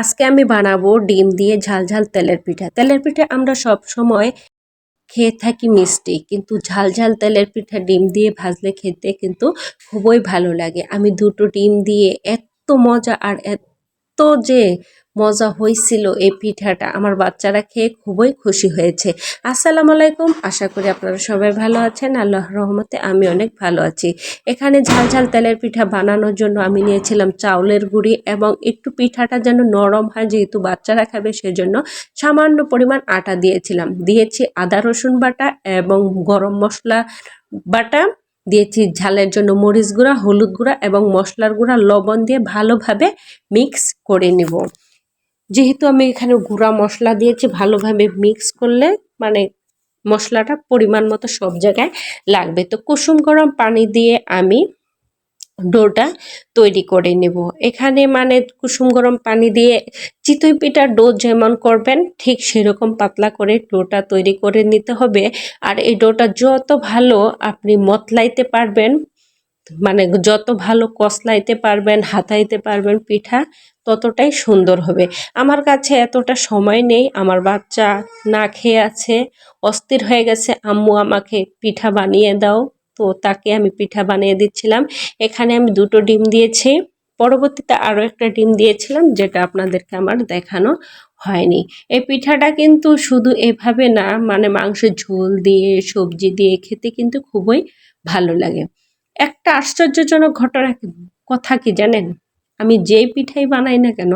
আজকে আমি বানাবো ডিম দিয়ে ঝাল ঝাল তেলের পিঠা। তেলের পিঠা আমরা সব সময় খেয়ে থাকি মিষ্টি, কিন্তু ঝাল ঝাল তেলের পিঠা ডিম দিয়ে ভাজলে খেতে কিন্তু খুবই ভালো লাগে। আমি দুটো ডিম দিয়ে এত মজা আর এত যে মজা হয়েছিল এই পিঠাটা। আমার বাচ্চারা খেয়ে খুবই খুশি হয়েছে। আসসালামু আলাইকুম। আশা করি আপনারা সবাই ভালো আছেন। আল্লাহ রহমতে আমি অনেক ভালো আছি। এখানে ঝাল ঝাল তেলের পিঠা বানানোর জন্য আমি নিয়েছিলাম চাউলের গুঁড়ি এবং একটু পিঠাটা যেন নরম হয় যেহেতু বাচ্চারা খাবে সেজন্য সামান্য পরিমাণ আটা দিয়েছিলাম। দিয়েছি আদা, রসুন বাটা এবং গরম মশলা বাটা। দিয়েছি ঝালের জন্য মরিচ গুঁড়া, হলুদ গুঁড়া এবং মশলার গুঁড়া, লবণ দিয়ে ভালোভাবে মিক্স করে নেব। যেহেতু আমি এখানে গুঁড়া মশলা দিয়েছি, ভালোভাবে মিক্স করলে মানে মশলাটা পরিমাণ মতো সব জায়গায় লাগবে। তো কুসুম গরম পানি দিয়ে আমি ডোটা তৈরি করে নেব। এখানে মানে কুসুম গরম পানি দিয়ে চিতই পিঠার ডো যেমন করবেন, ঠিক সেরকম পাতলা করে ডোটা তৈরি করে নিতে হবে। আর এই ডোটা যত ভালো আপনি মতলাইতে পারবেন মানে যত ভালো কসলাইতে পারবেন, হাতাইতে পারবেন পিঠা, ততটাই সুন্দর হবে। আমার কাছে এতটা সময় নেই, আমার বাচ্চা না খেয়ে আছে, অস্থির হয়ে গেছে, আম্মু আমাকে পিঠা বানিয়ে দাও। তো তাকে আমি পিঠা বানিয়ে দিচ্ছিলাম। এখানে আমি দুটো ডিম দিয়েছি, পরবর্তীতে আরও একটা ডিম দিয়েছিলাম, যেটা আপনাদেরকে আমার দেখানো হয়নি। এই পিঠাটা কিন্তু শুধু এভাবে না মানে মাংসের ঝোল দিয়ে, সবজি দিয়ে খেতে কিন্তু খুবই ভালো লাগে। একটা আশ্চর্যজনক ঘটনা কথা কি জানেন? আমি যেই পিঠাই বানাই না কেন,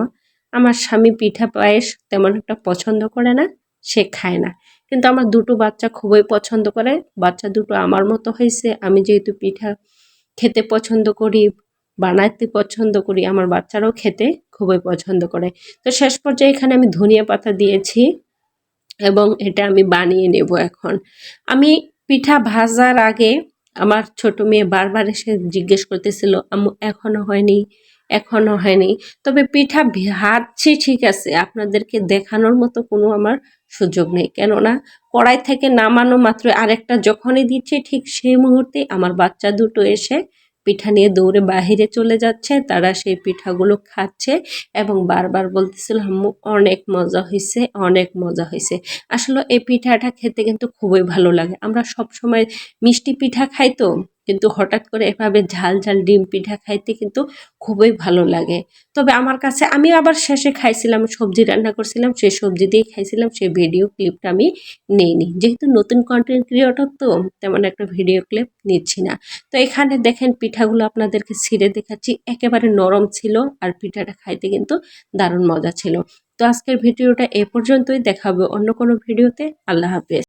আমার স্বামী পিঠা পায়েস তেমন একটা পছন্দ করে না, সে খায় না। কিন্তু আমার দুটো বাচ্চা খুবই পছন্দ করে, বাচ্চা দুটো আমার মতো হয়েছে, আমি যেহেতু পিঠা খেতে পছন্দ করি বানাতে পছন্দ করি, আমার বাচ্চারাও খেতে খুবই পছন্দ করে। তো শেষ পর্যায়ে এখানে আমি ধনিয়া পাতা দিয়েছি এবং এটা আমি বানিয়ে নেব এখন। আমি পিঠা ভাজার আগে আমার ছোট মেয়ে বারবার এসে জিজ্ঞেস করতেছিল, আম্মু, এখনও হয়নি এখনও হয়নি। তবে পিঠা ভাজছি, ঠিক আছে, আপনাদেরকে দেখানোর মতো কোনো আমার সুযোগ নেই। কেননা কড়াই থেকে নামানো মাত্র আরেকটা যখনই দিচ্ছি, ঠিক সেই মুহূর্তে আমার বাচ্চা দুটো এসে পিঠা নিয়ে দৌড়ে বাহিরে চলে যাচ্ছে, তারা সেই পিঠাগুলো খাচ্ছে এবং বারবার বলতেছিল অনেক মজা হয়েছে অনেক মজা হয়েছে আসলে এই পিঠাটা খেতে কিন্তু খুবই ভালো লাগে। আমরা সব সময় মিষ্টি পিঠা খাই তো কিন্তু হঠাৎ করে এভাবে ঝাল ঝাল ডিম পিঠা খাইতে কিন্তু খুবই ভালো লাগে। তবে আমার কাছে আমি আবার শেষে খাইছিলাম, সবজি রান্না করছিলাম সেই সবজি দিয়ে খাইছিলাম সেই ভিডিও ক্লিপটা আমি নেইনি। যেহেতু নতুন কন্টেন্ট ক্রিয়েটর তো, তেমন একটা ভিডিও ক্লিপ নিচ্ছি না। তো এখানে দেখেন পিঠাগুলো আপনাদেরকে ছিঁড়ে দেখাচ্ছি। একেবারে নরম ছিল আর পিঠাটা খাইতে কিন্তু দারুণ মজা ছিল। তো আজকের ভিডিওটা এ পর্যন্তই। দেখাবো অন্য কোনো ভিডিওতে আল্লাহ হাফেজ।